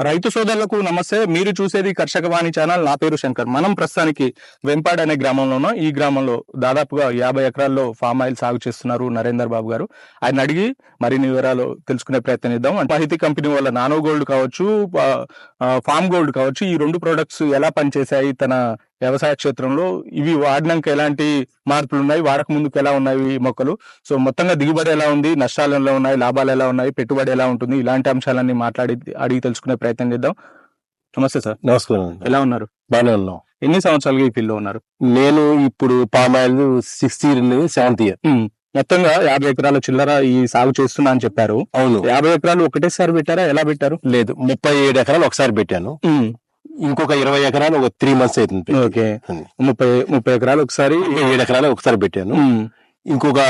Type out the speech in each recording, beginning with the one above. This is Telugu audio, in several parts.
రైతు సోదరులకు నమస్తే. మీరు చూసేది కర్షక వాణి ఛానల్. నా పేరు శంకర్. మనం ప్రస్తుతానికి వెంపాడ్ అనే గ్రామంలో ఉన్నాం ఈ గ్రామంలో దాదాపుగా యాభై ఎకరాల్లో ఫామ్ ఆయిల్ సాగు చేస్తున్నారు నరేందర్ బాబు గారు. ఆయన అడిగి మరిన్ని వివరాలు తెలుసుకునే ప్రయత్నం ఇద్దాం మాహితి కంపెనీ వల్ల నానో గోల్డ్ కావచ్చు ఫామ్ గోల్డ్ కావచ్చు ఈ రెండు ప్రొడక్ట్స్ ఎలా పనిచేశాయి తన వ్యవసాయ క్షేత్రంలో ఇవి వాడినాక ఎలాంటి మార్పులు ఉన్నాయి? వాడక ముందుకు ఎలా ఉన్నాయి ఈ మొక్కలు? సో మొత్తంగా దిగుబడి ఎలా ఉంది? నష్టాలు ఎలా ఉన్నాయి? లాభాలు ఎలా ఉన్నాయి? పెట్టుబడి ఎలా ఉంటుంది? ఇలాంటి అంశాలన్నీ మాట్లాడి అడిగి తెలుసుకునే ప్రయత్నం చేద్దాం. నమస్తే సార్. నమస్కారం ఎలా ఉన్నారు? బాగానే ఉన్నాం. ఎన్ని సంవత్సరాలుగా ఈ ఫీల్డ్లో ఉన్నారు? నేను ఇప్పుడు palm oil sixth year seventh year. మొత్తంగా యాభై ఎకరాల చిల్లర ఈ సాగు చేస్తున్నా అని చెప్పారు. అవును. యాభై ఎకరాలు ఒకటేసారి పెట్టారా? ఎలా పెట్టారు? లేదు ముప్పై ఏడు ఎకరాలు ఒకసారి పెట్టాను. ఇంకొక ఇరవై ఎకరాలు ఒక త్రీ మంత్స్ అవుతుంది. ఓకే. ముప్పై ముప్పై ఎకరాలు ఒకసారి ఏడు ఎకరాలు ఒకసారి పెట్టాను. ఇంకొక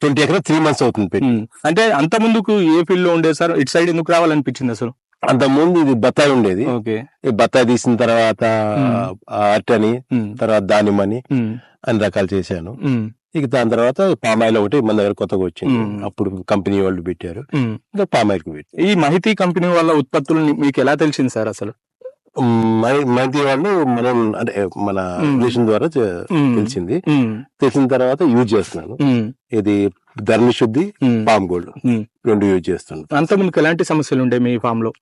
ట్వంటీ ఎకరాలు త్రీ మంత్స్ అవుతుంది పెట్టి. అంటే అంత ముందుకు ఏ ఫీల్డ్లో ఉండేది సార్? ఇటు సైడ్ ఎందుకు రావాలనిపించింది అసలు? అంత ముందు ఇది బత్తాయి ఉండేది. బత్తాయి తీసిన తర్వాత. అట్టని తర్వాత దానిమ్మని అన్ని రకాలు చేశాను. ఇక దాని తర్వాత పామ్ ఆయిల్ ఒకటి మన దగ్గర కొత్తగా వచ్చింది. అప్పుడు కంపెనీ వాళ్ళు పెట్టారు. ఇంకా పామ్ ఆయిల్ పెట్టి ఈ మహితి కంపెనీ వాళ్ళ ఉత్పత్తులు మీకు ఎలా తెలిసింది సార్ అసలు? మంత్లీ వాళ్ళు మనం అంటే మన. రిలేషన్ ద్వారా తెలిసింది. తెలిసిన తర్వాత యూజ్ చేస్తున్నాను. ఇది ధర్మ శుద్ధి ఉమ్. Palm gold. రెండు యూజ్ చేస్తున్నాను. అంత ముందుకు ఎలాంటి సమస్యలు ఉండే మీ ఫామ్లో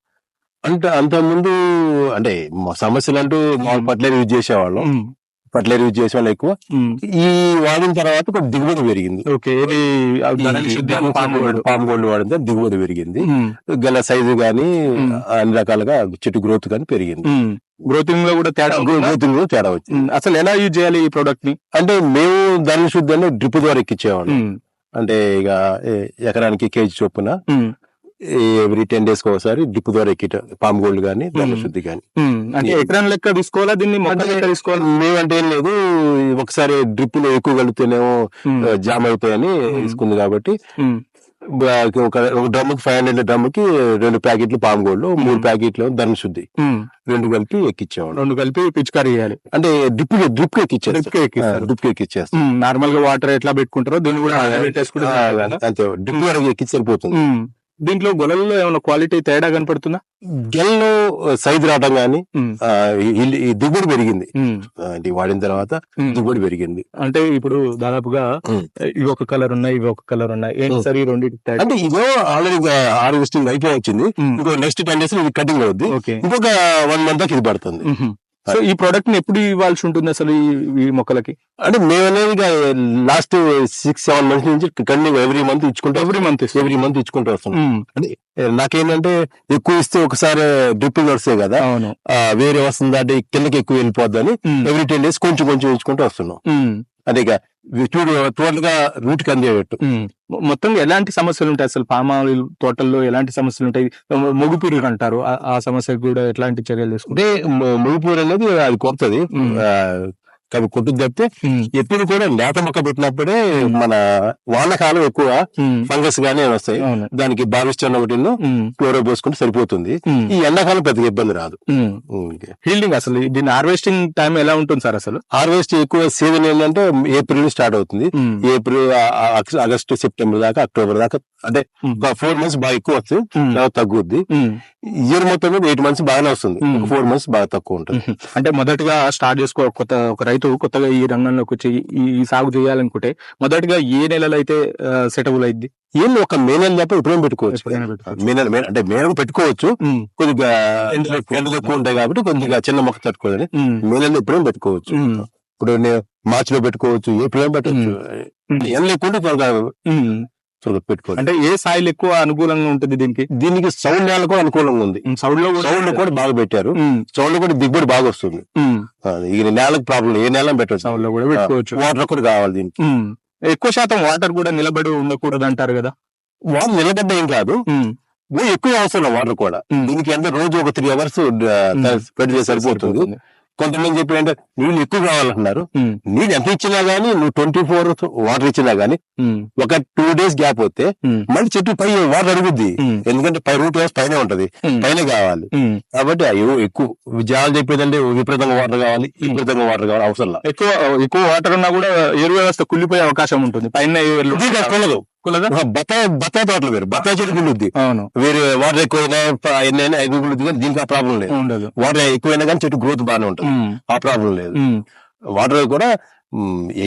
అంటే అంత ముందు అంటే మా సమస్యలు అంటూ ఉమ్. పట్లేరు యూజ్ చేసేవాళ్ళం. పట్లేరు యూజ్ చేసేవాళ్ళు ఎక్కువ. ఉమ్. ఈ వాడిన తర్వాత కొంచెం దిగుబడి పెరిగింది. ఓకే ఇది ధరణి శుద్ధి అని పాము గోల్డ్. వాడిన తర్వాత దిగుబడి పెరిగింది. గల సైజు గానీ. అన్ని రకాలుగా చెట్టు గ్రోత్ గానీ పెరిగింది. గ్రోతింగ్లో కూడా తేడా ఉంటుందా? గ్రోత్ కూడా తేడా వచ్చింది. అసలు ఎలా యూజ్ చేయాలి ఈ ప్రోడక్ట్ని? అంటే మేము అంటే డ్రిప్ ద్వారా ఎక్కించేవాళ్ళం ఉమ్, అంటే ఇక ఎకరానికి కేజీ చొప్పున ఎవ్రీ టెన్ డేస్ ఒకసారి డ్రిప్ ద్వారా ఎక్కిట పామ్ గోల్డ్ గానీ ధరణ మ్మ్. శుద్ధి గానీ ఉమ్. అంటే ఎకరం లెక్క తీసుకోవాలా దీన్ని లెక్క తీసుకోవాలా మేమంటే ఏం లేదు ఒకసారి డ్రిప్లో ఎక్కువ కలిపితేనేమో జామ్ అవుతాయని. తీసుకుంది కాబట్టి ఒక డ్రమ్కి ఫైవ్ హండ్రెడ్ డ్రమ్కి రెండు ప్యాకెట్లు పామ్ గోల్డ్ మూడు. ప్యాకెట్లు ధరణ శుద్ధి. రెండు కలిపి ఎక్కించేవాడు రెండు కలిపి పిచికారీ చేయాలి అంటే డ్రిప్ డ్రిప్ ఎక్కిస్తారు. డ్రిప్కి ఎక్కిచ్చేస్తాం నార్మల్గా వాటర్ ఎట్లా పెట్టుకుంటారో దీన్ని కూడా? అంతే డ్రిప్ వరకు ఎక్కించి సరిపోతుంది ఉమ్. దీంట్లో గొలల్లో ఏమైనా క్వాలిటీ తేడా కనపడుతుందా? గెల్లో సైజు రావడం గానీ దిగుబడి పెరిగింది. ఇది వాడిన తర్వాత. దిగుబడి పెరిగింది. అంటే ఇప్పుడు దాదాపుగా. ఇవి ఒక కలర్ ఉన్నాయి ఇవి ఒక కలర్ ఉన్నాయి. ఏంటి. సార్ ఈ రెండింటి అంటే ఇదో ఆల్రెడీ హార్వెస్టింగ్ అయిపోయి వచ్చింది. ఇంకో నెక్స్ట్ టెన్ డేస్ ఇది కటింగ్ అవుద్ది. ఇంకొక వన్ మంత్ దాకా ఇది పడుతుంది. సో ఈ ప్రోడక్ట్ని ఎప్పుడు ఇవ్వాల్సి ఉంటుంది అసలు ఈ- మొక్కలకి? అంటే మేము అనేది లాస్ట్ సిక్స్ సెవెన్ మంత్స్ నుంచి కంటిన్యూ ఎవ్రీ మంత్ ఇచ్చుకుంటూ ఎవ్రీ మంత్ ఎవ్రీ మంత్ ఇచ్చుకుంటూ వస్తున్నాం. అంటే ఏ, నాకేంటంటే ఎక్కువ ఇస్తే ఒకసారి డ్రిప్పింగ్ వస్తాయి కదా వేరే వస్తుంది అంటే కిందకి ఎక్కువ వెళ్ళిపోద్దని మ్మ్. ఎవ్రీ టెన్ డేస్ కొంచెం కొంచెం ఇచ్చుకుంటూ వస్తున్నాం. మ్మ్. అదే చూడు టోటల్గా రూట్కి అందేటట్టు మొత్తం ఎలాంటి సమస్యలు ఉంటాయి అసలు పామాయిల్ తోటల్లో ఎలాంటి సమస్యలు ఉంటాయి మొగు పురుగు అంటారు. ఆ- సమస్యకు కూడా ఎట్లాంటి చర్యలు తీసుకుంటారు? అంటే ముగిపూర్ అనేది అది కొత్తది కవి కొట్టుకు తప్పితే ఎప్పుడు కూడా లేత మొక్క పెట్టినప్పుడే మన వానకాలం ఎక్కువ ఫంగస్ గానీ వస్తాయి దానికి బావిస్టన్ ఒకటి. క్లోరో పోసుకుంటే సరిపోతుంది. ఈ ఎండాకాలం పెద్దగా ఇబ్బంది రాదు మ్మ్. ఫీల్డింగ్ అసలు దీని హార్వెస్టింగ్ టైం ఎలా ఉంటుంది సార్ అసలు హార్వెస్ట్ ఎక్కువ సీజన్ ఏంటంటే ఏప్రిల్ స్టార్ట్ అవుతుంది. ఏప్రిల్ ఆగస్టు సెప్టెంబర్ దాకా అక్టోబర్ దాకా అంటే ఫోర్ మంత్స్ బాగా ఎక్కువ వస్తుంది. తర్వాత తగ్గుద్ది. ఇయర్ మొత్తం మీద ఎయిట్ మంత్స్ బాగానే వస్తుంది. ఫోర్ మంత్స్ బాగా తక్కువ ఉంటుంది. అంటే మొదటగా స్టార్ట్ చేసుకో కొత్త ఒక రైతు కొత్తగా ఈ రంగంలోకి వచ్చి ఈ సాగు చేయాలనుకుంటే మొదటగా ఏ నెలలో అయితే సెటబుల్ అయింది ఏం ఒక మే నెల తప్ప ఎప్పుడైనా పెట్టుకోవచ్చు. మే నెల అంటే మే నెల పెట్టుకోవచ్చు కొద్దిగా ఎండలు ఎక్కువ. ఉంటాయి కాబట్టి కొద్దిగా చిన్న మొక్క తట్టుకోదని మే నెలలో ఎప్పుడైనా పెట్టుకోవచ్చు? ఇప్పుడు నేను మార్చి లో పెట్టుకోవచ్చు ఏప్రిల్లో పెట్టవచ్చు ఎండలు ఎక్కువ ఉంటే త్వరగా పెట్టుకోవచ్చు అంటే ఏ సాయిల్ ఎక్కువ అనుకూలంగా ఉంటుంది దీనికి? దీనికి సౌండ్ నేల కూడా అనుకూలంగా ఉంది. సౌండ్లో సౌండ్ కూడా బాగా పెట్టారు. సౌండ్ కూడా దిగుబడి బాగా వస్తుంది. ఈ నేలకు ప్రాబ్లం ఏ నేల పెట్టవచ్చు. సౌండ్లో కూడా పెట్టుకోవచ్చు. వాటర్ కూడా కావాలి దీనికి. ఎక్కువ శాతం వాటర్ కూడా నిలబడి ఉండకూడదు అంటారు కదా? వాటర్ నిలబడ్డ ఏం కాదు. ఎక్కువ అవసరం వాటర్ కూడా. దీనికి అంటే రోజు ఒక త్రీ అవర్స్ చేసి సరిపోతుంది. కొంతమంది చెప్పి అంటే నీళ్ళు ఎక్కువ కావాలంటున్నారు. నీళ్ళు ఎంత ఇచ్చినా గానీ నువ్వు ట్వంటీ ఫోర్ వాటర్ ఇచ్చినా గానీ ఒక టూ డేస్ గ్యాప్ వస్తే మళ్ళీ చెట్టు పై వాటర్ అడుగుద్ది. ఎందుకంటే పై రూట్ వేసి పైన ఉంటది. పైన కావాలి. కాబట్టి అయ్యో ఎక్కువ విజయాలు చెప్పేదంటే విపరీతంగా వాటర్ కావాలి విపరీతంగా వాటర్ కావాలి అవసరం ఎక్కువ ఎక్కువ వాటర్ ఉన్నా కూడా ఎరువు వ్యవస్థ కుళ్ళిపోయే అవకాశం ఉంటుంది. పైన ఎరువులు- బత్తాయి బత్తాయి తోటలు వేరు. బత్తాయి చెట్టు గుండుద్ది అవును. వేరే వాటర్ ఎక్కువైనా ఎన్నైనా ఐదు గుండుద్ది కానీ దీనికి ఆ ప్రాబ్లం లేదు. ఉండదు. వాటర్ ఎక్కువైనా కానీ చెట్టు గ్రోత్ బాగానే ఉంటుంది. ఆ ప్రాబ్లం లేదు. వాటర్ కూడా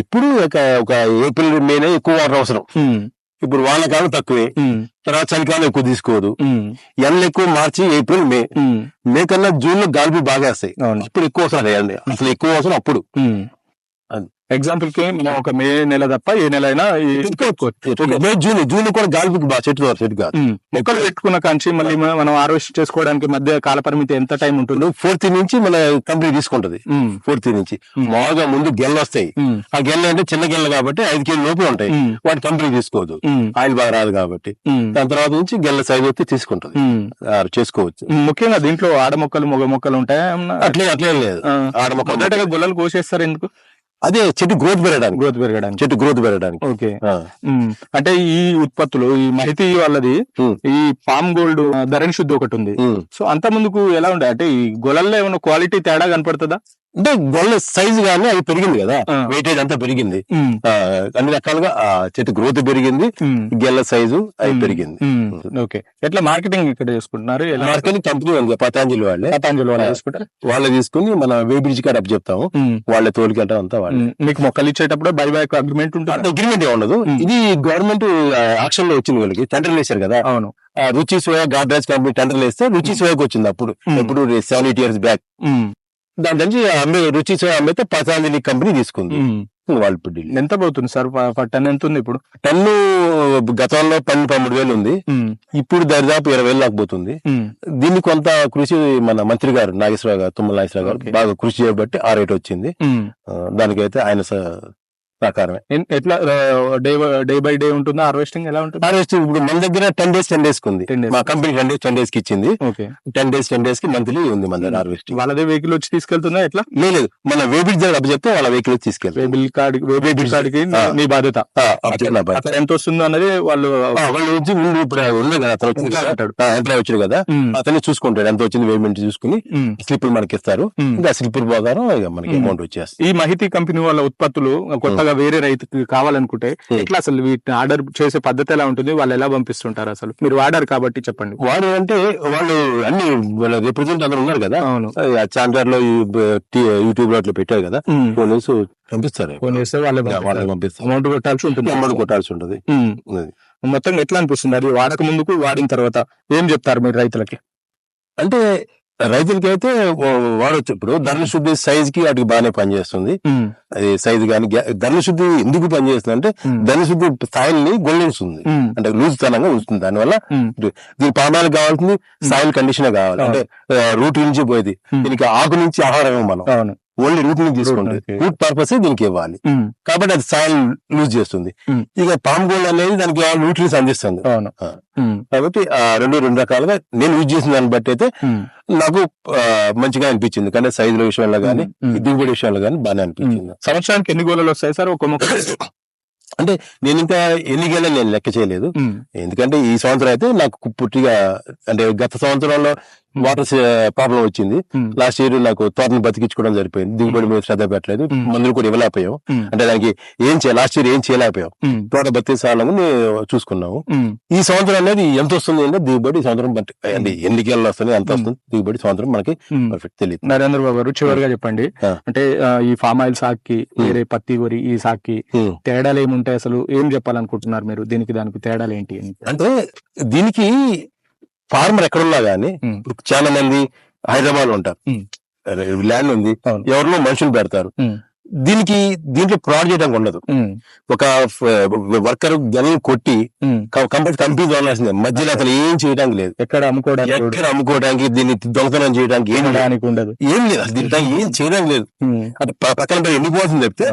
ఎప్పుడు ఒక ఏప్రిల్ మేనే ఎక్కువ వాటర్ అవసరం. ఇప్పుడు వానకాలం తక్కువే. తర్వాత చలికాలం ఎక్కువ తీసుకోదు. ఎండలు ఎక్కువ మార్చి ఏప్రిల్ మే మే కన్నా జూన్లో గాల్పులు బాగా వస్తాయి. ఇప్పుడు ఎక్కువ అవసరం లేదండి అసలు ఎక్కువ అవసరం అప్పుడు. అది. ఎగ్జాంపుల్కి మనం ఒక మే నెల తప్ప ఏ నెల అయినా ఈ- మే జూన్ జూన్ కూడా గాల్పుకి బాగా చెట్టు చెట్టు కాదు. ఉమ్, మొక్కలు పెట్టుకున్న కాంచి మళ్ళీ మ- మనం హార్వెస్ట్ చేసుకోవడానికి మధ్య కాల పరిమితి ఎంత టైం ఉంటుంది? ఫోర్త్ నుంచి మన కంపెనీ తీసుకుంటది. ఉమ్, ఫోర్త్ నుంచి. మామూలుగా ముందు గెల్ల వస్తాయి. ఉమ్, ఆ గెల్ల అంటే చిన్న గెల్ల కాబట్టి ఐదు కేజీ లోపల ఉంటాయి. ఉమ్, వాటి కంపెనీ తీసుకోవద్దు. ఉమ్, ఆయిల్ బాగా రాదు కాబట్టి. ఉమ్, దాని తర్వాత నుంచి గెల్ల సైజ్ వచ్చి తీసుకుంటది. ఉమ్. ఆ, చేసుకోవచ్చు. ముఖ్యంగా దీంట్లో ఆడ మొక్కలు మగ మొక్కలు ఉంటాయా? అట్లే అట్లే లేదు. ఆ, ఆడ మొక్క మొదటగా గొల్లలు కోసేస్తారు ఎందుకు? అదే చెట్టు గ్రోత్ పెరగడానికి. గ్రోత్ పెరగడానికి. చెట్టు గ్రోత్ పెరగడానికి. ఓకే. అంటే ఈ ఉత్పత్తులు ఈ మహితి వాళ్ళది. ఈ పామ్ గోల్డ్ ధరణి శుద్ధి ఒకటి ఉంది. సో అంత ముందుకు ఎలా ఉండే? అంటే ఈ గొలల్లో ఏమైనా క్వాలిటీ తేడా కనపడుతుందా? అంటే గొల్ల సైజు గానీ అది పెరిగింది కదా. వెయిటేజ్ అంతా పెరిగింది. అన్ని రకాలుగా చెట్టు గ్రోత్ పెరిగింది గెల్ల సైజు అది పెరిగింది. ఓకే. ఎట్లా మార్కెటింగ్ ఇక్కడ చేసుకుంటున్నారు? మార్కెటింగ్ కంపెనీ ఉంది పతాంజలి వాళ్ళే. పతాంజలి వాళ్ళు. చేసుకుంటారు? వాళ్ళే తీసుకుని మన వేబ్రిడ్జ్ కాడ అప్ చెప్తాము. వాళ్ళే తోలికెళ్ళడం అంతా వాళ్ళే. మీకు మొక్కలు ఇచ్చేటప్పుడు బై బ్యాక్ అగ్రిమెంట్ ఉంటుంది? అగ్రిమెంట్ ఉండదు. ఇది గవర్నమెంట్ యాక్షన్లో వచ్చింది వీళ్ళకి. టెండర్ వేశారు కదా. అవును. రుచి సోయా గాడ్రేజ్ కంపెనీ టెండర్ వేస్తే రుచి సోయాకి వచ్చింది అప్పుడు. ఉమ్. ఎప్పుడు సెవెన్ ఎయిట్ ఇయర్స్ బ్యాక్ దాని నుంచి అమ్మే రుచి అమ్మితే పతాంజలి కంపెనీ తీసుకుంది. వాళ్ళు ఇప్పుడు. ఎంత పోతుంది సార్? టన్ ఎంత ఉంది ఇప్పుడు? టన్ను గతంలో పన్నెండు పదమూడు వేలు ఉంది. ఇప్పుడు దరిదాపు ఇరవై వేలు దాకా పోతుంది. దీన్ని కొంత కృషి మన మంత్రి గారు నాగేశ్వరరావు గారు తుమ్మల నాగేశ్వరరావు గారు. బాగా కృషి చేయబట్టి ఆ రేట్ వచ్చింది. దానికైతే ఆయన ఎన్- ఎట్లా డే డే బై డే ఉంటుందా హార్వెస్టింగ్ ఎలా ఉంటుంది? హార్వెస్ట్ ఇప్పుడు మన దగ్గర టెన్ డేస్ టెన్ డేస్ ఉంది. 10 days. మా కంపెనీ టెన్ డేస్ టెన్ డేస్కి ఇచ్చింది. ఓకే. టెన్ డేస్ టెన్ డేస్కి మంత్లీ ఉంది మన దగ్గర హార్వెస్టింగ్. వాళ్ళదే వెహికల్ వచ్చి తీసుకెళ్తుందా ఎట్లా? లేదు మన వేబిడ్ దగ్గర అప్పు చెప్తే వాళ్ళ వెహికల్ తీసుకెళ్తారు. వేబిల్ కార్డ్ వేబిల్ కార్డ్కి. నీ బాధ్యత. ఎంత వస్తుందో అన్నది వాళ్ళు వాళ్ళు వచ్చి ముందు ఇప్పుడు ఉన్నాయి కదా అతను. ఎంప్లాయ్ వచ్చాడు కదా అతన్ని చూసుకుంటాడు ఎంత వచ్చింది పేమెంట్ చూసుకుని. స్లిప్పులు మనకి ఇస్తారు. ఇంకా స్లిప్పులు ఇక మనకి. అమౌంట్ వచ్చేస్తుంది. ఈ మహితి కంపెనీ వాళ్ళ ఉత్పత్తులు కొత్తగా వేరే రైతుకి కావాలనుకుంటే ఉమ్. ఎట్లా అసలు వీటిని ఆర్డర్ చేసే పద్ధతి ఎలా ఉంటుంది? వాళ్ళు ఎలా పంపిస్తుంటారు అసలు? మీరు వాడారు కాబట్టి చెప్పండి. వాడు అంటే వాళ్ళు అన్ని వాళ్ళ రిప్రజెంట్ అందరూ ఉన్నారు కదా. అవును. చాందర్లో యూట్యూబ్లో అట్లా పెట్టారు కదా. ఫోన్ చేసి పంపిస్తారు. ఫోన్ చేస్తే వాళ్ళే వాళ్ళకి పంపిస్తారు. అమౌంట్ కొట్టాల్సి ఉంటుంది. అమౌంట్ కొట్టాల్సి ఉంటది. అది. మొత్తం ఎట్లా అనిపిస్తుంది? అది వాడక ముందుకు వాడిన తర్వాత ఏం చెప్తారు మీరు రైతులకి? అంటే రైతులకి అయితే వాడచ్చు. ఇప్పుడు ధరల శుద్ధి సైజ్కి వాటికి బాగానే పనిచేస్తుంది. అది సైజ్ కానీ ధరల శుద్ధి ఎందుకు పనిచేస్తుంది అంటే ధరల శుద్ధి స్థాయిల్ని గొల్లిస్తుంది. అంటే లూజ్ తనంగా ఉంచుతుంది. దానివల్ల దీని పామాలు కావాల్సింది సాయిల్ కండిషన్ కావాలి. అంటే రూట్ నుంచి పోయేది. దీనికి ఆకు నుంచి ఆహారం మనం. ఓన్లీ రూట్ నుంచి తీసుకుంటుంది. రూట్ పర్పస్ దీనికి ఇవ్వాలి. ఉమ్, కాబట్టి అది సాయిల్ లూజ్ చేస్తుంది. ఉమ్. ఇక పామ్ గోల్డ్ అనేది దానికి న్యూట్రియన్స్ అందిస్తుంది. ఉమ్, కాబట్టి ఆ రెండు రెండు రకాలుగా నేను యూజ్ చేసిన దాన్ని బట్టి అయితే నాకు మంచిగా అనిపించింది. కానీ సైజుల విషయంలో కానీ. దిగుబడి విషయంలో కానీ బాగానే అనిపించింది. సంవత్సరానికి ఎన్ని గోళలు వస్తాయి సార్? ఒక మొక్క? అంటే నేను ఇంకా ఎన్ని గేళ్ళ నేను లెక్క చేయలేదు. ఎందుకంటే ఈ సంవత్సరం అయితే నాకు పుట్టిగా అంటే గత సంవత్సరంలో వాటర్ ప్రాబ్లం వచ్చింది. ఉమ్, లాస్ట్ ఇయర్ నాకు తోటను బతికించుకోవడం సరిపోయింది దిగుబడి మీద శ్రద్ధ పెట్టలేదు. Hmm. మందులు కూడా ఇవ్వలేకపోయాం. అంటే దానికి ఏం చేయాలి? లాస్ట్ ఇయర్ ఏం చేయలేకపోయాం. తోట బతికించాలని చూసుకున్నాము. ఈ సంవత్సరం అనేది ఎంత వస్తుంది అంటే దిగుబడి సంవత్సరం అంటే ఎన్ని గేళ్ళు వస్తుంది ఎంత Hmm. వస్తుంది? దిగుబడి సంవత్సరం మనకి. పర్ఫెక్ట్ తెలియదు నరేంద్ర బాబు గారు చివరిగా చెప్పండి. అంటే ఈ ఫామ్ ఆయిల్ సాక్కి వేరే పత్తి వరి ఈ సాక్కి Hmm. తేడాలు ఏముంటాయి అసలు? ఏం చెప్పాలనుకుంటున్నారు మీరు? దీనికి దానికి తేడాలు ఏంటి? అని అంటే దీనికి ఫార్మర్ ఎక్కడున్నా గానీ ఇప్పుడు చాలా మంది హైదరాబాద్లో ఉంటారు. ల్యాండ్ ఉంది. ఎవరిలో మనుషులు పెడతారు. దీనికి దీంట్లో ప్రాడ్ చేయడానికి ఉండదు. ఒక వర్కర్ గెలను కొట్టి. కంపెనీ కంపెనీ తోలాల్సిందే మధ్యలో అసలు ఏం చేయడానికి లేదు. ఎక్కడ అమ్ముకోవడానికి ఎక్కడ అమ్ముకోవడానికి దీన్ని దొంగతనం చేయడానికి ఏం కొనడానికి ఉండదు. ఏం లేదు. అసలు దీంట్లో ఏం చేయడానికి లేదు. అంటే పక్కన ఎండిపోతుంది చెప్తే.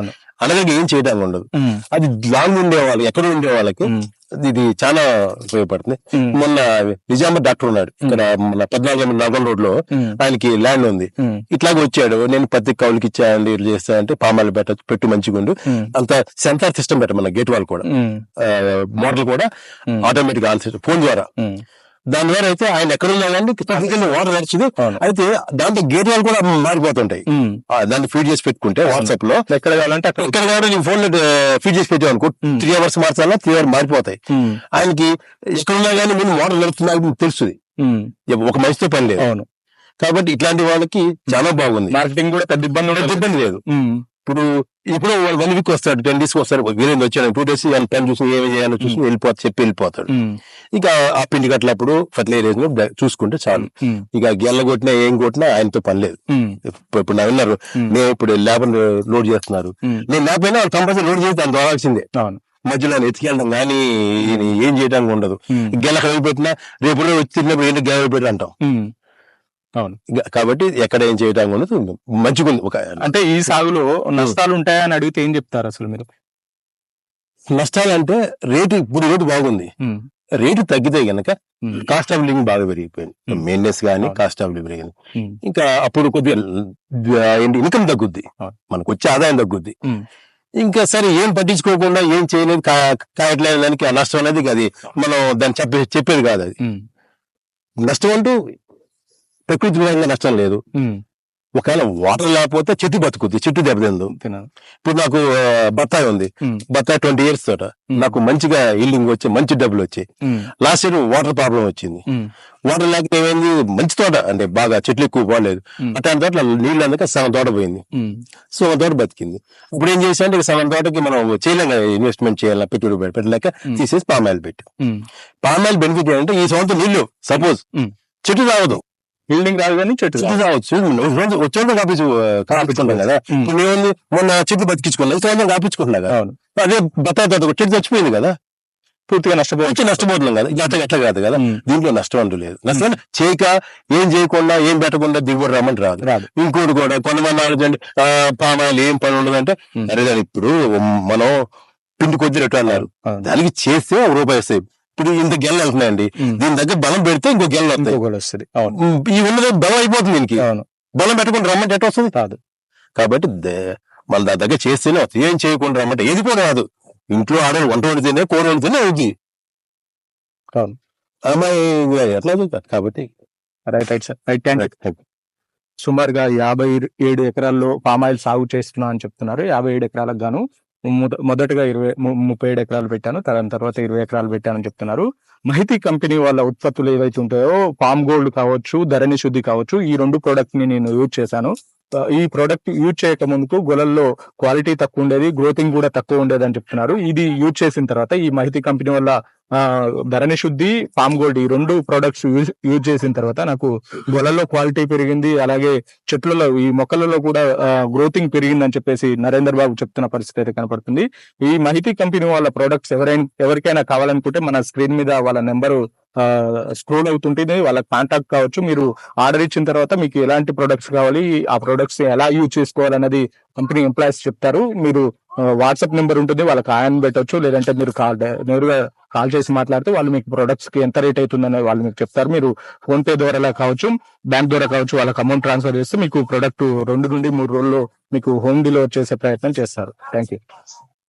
అనగా ఏం చేయడానికి ఉండదు. అది లాంగ్ ఉండే వాళ్ళు ఎక్కడ ఉండే వాళ్ళకి ఇది చాలా ఉపయోగపడుతుంది. మొన్న నిజామాబాద్ డాక్టర్ ఉన్నాడు. ఇక్కడ మన పద్నాలుగు నగర్ రోడ్లో ఆయనకి ల్యాండ్ ఉంది. ఇట్లాగే వచ్చాడు. నేను పత్తి కౌలుకి ఇచ్చానండి ఇట్లా చేస్తా అంటే పామాలు పెట్ట పెట్టు మంచిగుండు అంత సెన్సార్ సిస్టమ్ పెట్ట మన గేట్ వాళ్ళు కూడా. మోడల్ కూడా ఆటోమేటిక్ ఆన్సర్ ఫోన్ ద్వారా. దాని ద్వారా అయితే ఆయన ఎక్కడ ఉన్నా కానీ వాటర్ నడిచింది. అయితే దాంట్లో వాళ్ళు కూడా మారిపోతుంటాయి. దాన్ని ఫీడ్ చేసి పెట్టుకుంటే వాట్సాప్లో ఎక్కడ కావాలంటే అక్కడ ఎక్కడ కూడా నీ ఫోన్లో ఫీడ్ చేసి పెట్టావు అనుకో. త్రీ అవర్స్ మార్చాలా త్రీ అవర్స్ మారిపోతాయి. ఆయనకి ఎక్కడ ఉన్నా కానీ నేను వాటర్ నడుపుతున్నా తెలుస్తుంది. ఒక మనిషితో పని లేదు. అవును. కాబట్టి ఇట్లాంటి వాళ్ళకి చాలా బాగుంది. మార్కెటింగ్ కూడా పెద్ద ఇబ్బంది పెద్ద ఇబ్బంది లేదు. ఇప్పుడు ఇప్పుడు వన్ వీక్ వస్తాడు టెన్ డేస్ వస్తాడు. వీరేంద్ర వచ్చాడు? టూ డేస్ ఆయన టైం చూసి ఏమి చేయాలో చూసి వెళ్ళిపోతా చెప్పి వెళ్ళిపోతాడు. ఇక ఆ పిండి కట్టినప్పుడు ఫర్టిలైజర్ చూసుకుంటే చాలు. ఇక గెల్ల కొట్టినా ఏం కొట్టినా ఆయనతో పని లేదు. ఇప్పుడు నా విన్నారు. నేను ఇప్పుడు లేబర్ లోడ్ చేస్తున్నారు. నేను లేకపోయినా వాళ్ళు కంపల్సరీ లోడ్ చేసి దాన్ని రావాల్సిందే అవును. మధ్యలో ఆయన ఎత్తుకెళ్ళడం కానీ ఏం చేయడానికి ఉండదు. ఉమ్, గెల కలిపి పెట్టినా రేపు వచ్చి తిన్నప్పుడు ఏంటి గెల పెట్టి అంటాం. అవును. కాబట్టి ఎక్కడ ఏం చేయడానికి ఉండదు మంచిగా ఉంది ఒక అంటే ఈ సాగులో నష్టాలు ఉంటాయా అని అడిగితే ఏం చెప్తారు అసలు మీరు? నష్టాలు అంటే రేటు ఇప్పుడు రేటు బాగుంది. రేటు తగ్గితే గనక కాస్ట్ ఆఫ్ లివింగ్ బాగా పెరిగిపోయింది. మెయింటెనెన్స్ కానీ. కాస్ట్ ఆఫ్ లివింగ్ పెరిగింది ఇంకా అప్పుడు కొద్దిగా ఏంటి ఇన్కమ్ తగ్గుద్ది. మనకు వచ్చే ఆదాయం తగ్గుద్ది. ఇంకా సరే ఏం పట్టించుకోకుండా ఏం చేయలేదు. కాయట్లేదు దానికి నష్టం అనేది అది మనం దాన్ని చెప్పే చెప్పేది కాదు అది. నష్టం అంటూ ప్రకృతి పరంగా నష్టం లేదు. ఒకవేళ వాటర్ లేకపోతే చెట్టు బతుకుద్ది చెట్టు దెబ్బతిందు ఇప్పుడు నాకు బత్తాయి ఉంది. బత్తాయి ట్వంటీ ఇయర్స్ తోట. నాకు మంచిగా ఇల్లింగ్ వచ్చి మంచి డబ్బులు వచ్చాయి. లాస్ట్ ఇయర్ వాటర్ ప్రాబ్లం వచ్చింది. వాటర్ లేక ఏమైంది? మంచి తోట అంటే బాగా చెట్లు ఎక్కువ పోలేదు ఉమ్, అట్లాంటి తోట నీళ్ళు అందక సగం తోట పోయింది. సగం తోట బతికింది. ఇప్పుడు ఏం చేసా అంటే సగం తోటకి మనం చేయలేం కదా ఇన్వెస్ట్మెంట్ చేయాలి పెట్టుబడి పెట్- పెట్టలేక. తీసేసి పామాయిల్ పెట్టి. పామాయిల్ బెనిఫిట్ ఏంటంటే ఈ సంవత్సరం నీళ్ళు సపోజ్. చెట్టు తాగదు బిల్డింగ్ రాదు కానీ చెట్టు. తాగొచ్చు వచ్చేందుకు కాపించు కాపించుకుంటాం కదా. ఏముంది మొన్న చెట్లు బతికించుకున్నా ఈ సంవత్సరం కాపించుకుంటున్నా కదా. అదే ఒక చెట్టు చచ్చిపోయింది కదా. పూర్తిగా నష్టపోవచ్చు వచ్చి నష్టపోతున్నాం కదా. ఇట్లా ఎట్లా కాదు కదా. దీంట్లో నష్టం అంటూ లేదు. నష్టం చేయక ఏం చేయకుండా ఏం పెట్టకుండా దిగుబడి రమ్మంటే రాదు. ఇంకోటి కూడా కొంతమంది ఆలోచండి పామాయిల్ ఏం పని ఉండదంటే. అరే ఇప్పుడు మనం పిండి కొద్ది రెట్టు అన్నారు. దానికి చేస్తే ఒక రూపాయి వస్తాయి. ఇప్పుడు ఇంత గెల్ల వెళ్తున్నాయండి. దీని దగ్గర బలం పెడితే ఇంకో గెల్ల వస్తాయి. ఇంకొకటి వస్తుంది అవును. ఈ ఉన్నది బలం అయిపోతుంది దీనికి. అవును. బలం పెట్టకుండా రమ్మంటే ఎట్ట వస్తుంది? రాదు. కాబట్టి మన దాని దగ్గర చేస్తేనే వస్తుంది ఏం చేయకుండా రమ్మంటే ఏది కూడా రాదు. ఇంట్లో ఆడే వంట వండితేనే కూర వండితేనే అవుతుంది అవును. అమ్మాయి ఎట్లా కాబట్టి right right sir. Right thank. సుమారుగా యాభై ఏడు ఎకరాల్లో పామాయిల్ సాగు చేస్తున్నా అని చెప్తున్నారు. యాభై ఏడు ఎకరాలకు గాను మొదటగా ఇరవై ము- ముప్పై ఏడు ఎకరాలు పెట్టాను. దాని తర్వాత ఇరవై ఎకరాలు పెట్టానని చెప్తున్నారు. మహితి కంపెనీ వాళ్ళ ఉత్పత్తులు ఏవైతే ఉంటాయో పామ్ గోల్డ్ కావచ్చు ధరణి శుద్ధి కావచ్చు ఈ రెండు ప్రోడక్ట్ని నేను యూజ్ చేశాను. ఈ ప్రోడక్ట్ యూజ్ చేయక ముందుకు గొలల్లో క్వాలిటీ తక్కువ ఉండేది గ్రోతింగ్ కూడా తక్కువ ఉండేది అని చెప్తున్నారు. ఇది యూజ్ చేసిన తర్వాత ఈ మహితి కంపెనీ వల్ల ధరణి శుద్ధి ఫామ్ గోల్డ్ ఈ రెండు ప్రొడక్ట్స్ యూజ్ యూజ్ చేసిన తర్వాత నాకు గొలలో క్వాలిటీ పెరిగింది. అలాగే చెట్లలో ఈ మొక్కలలో కూడా గ్రోతింగ్ పెరిగిందని చెప్పేసి నరేందర్ బాబు చెప్తున్న పరిస్థితి అయితే కనపడుతుంది. ఈ మహితి కంపెనీ వాళ్ళ ప్రొడక్ట్స్ ఎవరైనా ఎవరికైనా కావాలనుకుంటే మన స్క్రీన్ మీద వాళ్ళ నెంబరు స్క్రోల్ అవుతుంటేనే వాళ్ళకి కాంటాక్ట్ కావచ్చు. మీరు ఆర్డర్ ఇచ్చిన తర్వాత మీకు ఎలాంటి ప్రొడక్ట్స్ కావాలి ఆ ప్రొడక్ట్స్ ఎలా యూజ్ చేసుకోవాలన్నది కంపెనీ ఎంప్లాయీస్ చెప్తారు. మీరు వాట్సాప్ నెంబర్ ఉంటుంది వాళ్ళకి ఆయన పెట్టవచ్చు లేదంటే మీరు కాల్ నేరుగా కాల్ చేసి మాట్లాడితే వాళ్ళు మీకు ప్రొడక్ట్స్కి ఎంత రేట్ అవుతుందని వాళ్ళు మీకు చెప్తారు. మీరు ఫోన్ పే ద్వారా కావచ్చు బ్యాంక్ ద్వారా కావచ్చు వాళ్ళకి అమౌంట్ ట్రాన్స్ఫర్ చేస్తే మీకు ప్రొడక్ట్ రెండు నుండి మూడు రోజుల్లో మీకు హోమ్ డెలివరీ చేసే ప్రయత్నం చేస్తారు. Thank you